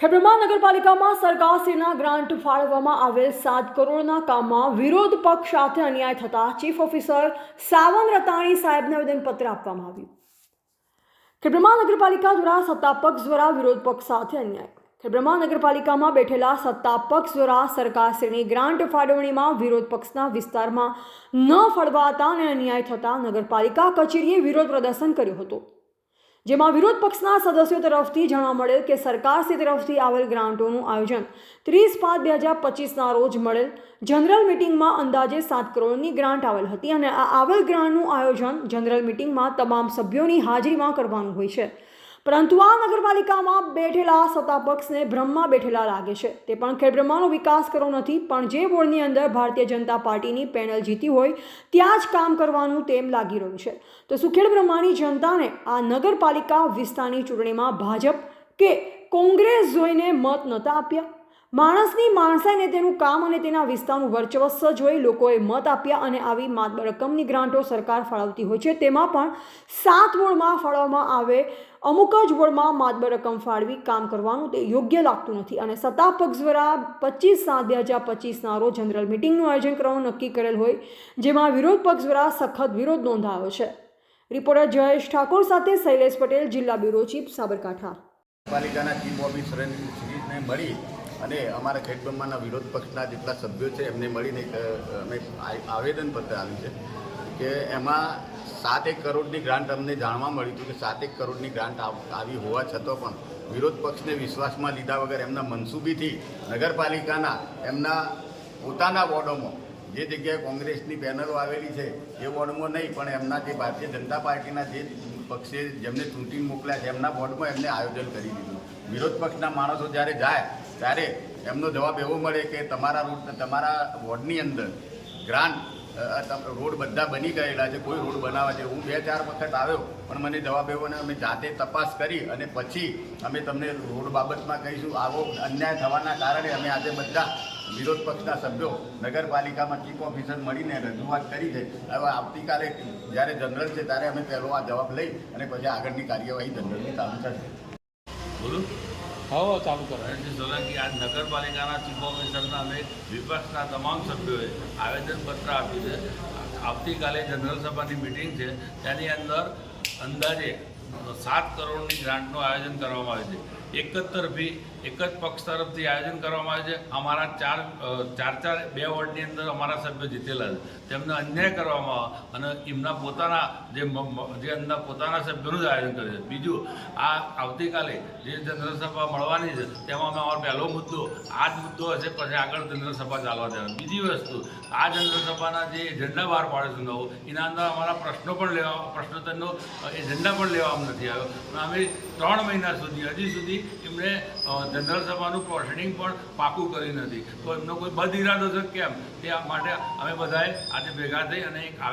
ખેડબ્રહ્મા નગરપાલિકામાં સરકારશ્રીના ગ્રાન્ટ ફાળવવામાં આવેલ સાત કરોડના કામમાં વિરોધ પક્ષ સાથે અન્યાય થતા ચીફ ઓફિસર સાવન રતાણી સાહેબને આવેદનપત્ર આપવામાં આવ્યું. ખેબ્રમા નગરપાલિકા દ્વારા સત્તાપક્ષ દ્વારા વિરોધ પક્ષ સાથે અન્યાય. ખેબ્રમા નગરપાલિકામાં બેઠેલા સત્તાપક્ષ દ્વારા સરકારશ્રીની ગ્રાન્ટ ફાળવણીમાં વિરોધ પક્ષના વિસ્તારમાં ન ફળવાતા અને અન્યાય થતાં નગરપાલિકા કચેરીએ વિરોધ પ્રદર્શન કર્યું હતું. જેમાં વિરોધ પક્ષના સદસ્યો તરફથી જાણવા મળેલ કે સરકારશ્રી તરફથી આવેલ ગ્રાન્ટોનું આયોજન ત્રીસ પાંચ બે હજાર પચીસના રોજ મળેલ જનરલ મિટિંગમાં અંદાજે સાત કરોડની ગ્રાન્ટ આવેલ હતી અને આ આવેલ ગ્રાન્ટનું આયોજન જનરલ મિટિંગમાં તમામ સભ્યોની હાજરીમાં કરવાનું હોય છે. પરંતુ આ નગરપાલિકામાં બેઠેલા સત્તા પક્ષને બ્રહ્મમાં બેઠેલા લાગે છે. તે પણ ખેડબ્રહ્માનો વિકાસ કરવો નથી, પણ જે બોર્ડની અંદર ભારતીય જનતા પાર્ટીની પેનલ જીતી હોય, ત્યાં જ કામ કરવાનું તેમ લાગી રહ્યું છે. તો સુખેડ બ્રહ્માની જનતાને આ નગરપાલિકા વિસ્તારની ચૂંટણીમાં ભાજપ કે કોંગ્રેસ જોઈને મત નહોતા આપ્યા? માણસની માણસાઈને તેનું કામ અને તેના વિસ્તારનું વર્ચસ્વ જોઈ લોકોએ મત આપ્યા અને આવી રકમની ગ્રાન્ટો સરકાર ફાળવતી હોય છે, તેમાં પણ સાત મૂળમાં ફાળવવામાં આવે અમુક જ વળમાં માતબર રકમ ફાળવી કામ કરવાનું તે યોગ્ય લાગતું નથી અને સત્તા પક્ષ દ્વારા પચીસ સાત બે હજાર પચીસના રોજ જનરલ મિટિંગનું આયોજન કરવાનું નક્કી કરેલ હોય, જેમાં વિરોધ પક્ષ દ્વારા સખત વિરોધ નોંધાયો છે. રિપોર્ટર જયેશ ઠાકોર સાથે શૈલેષ પટેલ, જિલ્લા બ્યુરો ચીફ, સાબરકાંઠા. પાલિકાના ચીફ ઓફિસરને મળી અને અમારા ખેડબ્રહ્માના વિરોધ પક્ષના જેટલા સભ્યો છે એમને મળીને અમે આવેદનપત્ર આવ્યું છે. કે એમાં સાત એક કરોડની ગ્રાન્ટ અમને જાણવા મળ્યું હતું કે સાત એક કરોડની ગ્રાન્ટ આવી હોવા છતાં પણ વિરોધ પક્ષને વિશ્વાસમાં લીધા વગર એમના મનસુબીથી નગરપાલિકાના એમના પોતાના વોર્ડોમાં જે જગ્યાએ કોંગ્રેસની પેનલો આવેલી છે એ વોર્ડમાં નહીં, પણ એમના જે ભારતીય જનતા પાર્ટીના જે પક્ષે જેમને ચૂંટી મોકલ્યા છે એમના વોર્ડમાં એમને આયોજન કરી દીધું. વિરોધ પક્ષના માણસો જ્યારે જાય, ત્યારે એમનો જવાબ એવો મળે કે તમારા રૂટ, તમારા વોર્ડની અંદર ગ્રાન્ટ રોડ બધા બની ગયેલા છે, કોઈ રોડ બનાવવા છે. હું બે ચાર વખત આવ્યો, પણ મને જવાબ એવો અમે જાતે તપાસ કરી અને પછી અમે તમને રોડ બાબતમાં કહીશું. આવો અન્યાય થવાના કારણે અમે આજે બધા વિરોધ પક્ષના સભ્યો નગરપાલિકામાં ચીફ ઓફિસર મળીને રજૂઆત કરી છે. હવે આવતીકાલે જ્યારે જનરલ છે, ત્યારે અમે પહેલો આ જવાબ લઈ અને પછી આગળની કાર્યવાહી જનરલની ચાલુ થશે. બોલું. હવે ચાલુ કરો. રણજીત સોલંકી આજ નગરપાલિકાના ચીફ ઓફિસરના અમે વિપક્ષના તમામ સભ્યોએ આવેદનપત્ર આપ્યું છે. આવતીકાલે જનરલ સભાની મિટિંગ છે. તેની અંદર અંદાજે સાત કરોડની ગ્રાન્ટનું આયોજન કરવામાં આવે છે. એક જ તરફી એક જ પક્ષ તરફથી આયોજન કરવામાં આવે છે. અમારા ચાર ચાર ચાર, બે વોર્ડની અંદર અમારા સભ્યો જીતેલા છે. તેમને અન્યાય કરવામાં આવે અને એમના પોતાના જે જે એમના પોતાના સભ્યોનું જ આયોજન કરે છે. બીજું, આ આવતીકાલે જે જનરલ મળવાની છે, તેમાં અમે અમારો પહેલો મુદ્દો, આ જ મુદ્દો હશે, પછી આગળ જનરલ ચાલવા દેવાની. બીજી વસ્તુ, આ જનરલ જે એજન્ડા બહાર પાડે છે નવો, એના અંદર અમારા પ્રશ્નો પણ લેવા, પ્રશ્નોત્તરનો એજન્ડા પણ લેવામાં નથી આવ્યો. અને અમે ત્રણ મહિના સુધી, હજી સુધી એમણે અ, જનરલ સભાનું પ્રોસિડિંગ પણ પાકું કરી નથી. તો એમનો કોઈ બદ ઇરાદો છે કેમ? તે માટે અમે બધાએ આજે ભેગા થઈ અને એક